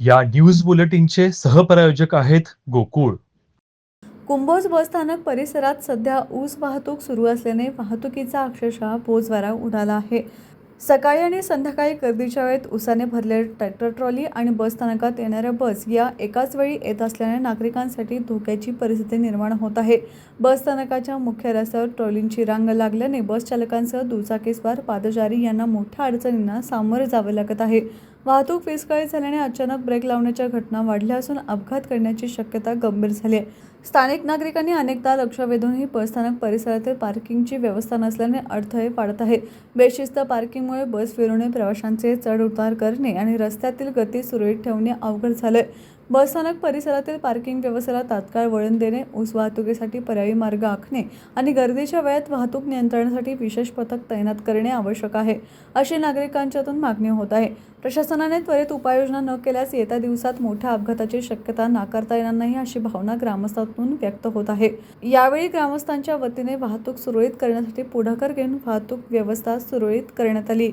या न्यूज बुलेटिनचे सहप्रायोजक आहेत गोकुळ. कुंभोज बसस्थानक परिसरात सध्या ऊस वाहतूक सुरू असल्याने वाहतुकीचा अक्षरशः बोजवारा उडाला आहे. सकाळी आणि संध्याकाळी गर्दीच्या वेळेत उसाने भरलेले ट्रॅक्टर ट्रॉली आणि बसस्थानकात येणाऱ्या बस या एकाच वेळी येत असल्याने नागरिकांसाठी धोक्याची परिस्थिती निर्माण होत आहे. बसस्थानकाच्या मुख्य रस्त्यावर ट्रॉलींची रांग लागल्याने बस चालकांसह दुचाकीस्वार पादचारी यांना मोठ्या अडचणींना सामोरे जावे लागत आहे. वाहतूक विस्कळीत झाल्याने अचानक ब्रेक लावण्याच्या घटना वाढल्या असून अपघात करण्याची शक्यता गंभीर झाली आहे. स्थानिक नागरिकांनी अनेकदा लक्ष वेधूनही बसस्थानक परिसरातील पार्किंगची व्यवस्था नसल्याने अडथळे पाडत आहे बेशिस्त पार्किंगमुळे बस फिरवणे प्रवाशांचे चढ उतार करणे आणि रस्त्यातील गती सुरळीत ठेवणे अवघड झालं आहे बसस्थानक परिसरातील पार्किंग व्यवस्थेला तात्काळ वळण देणे ऊस वाहतुकीसाठी पर्यायी मार्ग आखणे आणि गर्दीच्या वेळात वाहतूक नियंत्रणासाठी विशेष पथक तैनात करणे आवश्यक आहे अशी नागरिकांच्यातून मागणी होत आहे. प्रशासनाने त्वरित उपाययोजना न केल्यास येत्या दिवसात मोठ्या अपघाताची शक्यता नाकारता येणार नाही अशी भावना ग्रामस्थांतून व्यक्त होत आहे. यावेळी ग्रामस्थांच्या वतीने वाहतूक सुरळीत करण्यासाठी पुढाकार घेऊन वाहतूक व्यवस्था सुरळीत करण्यात आली.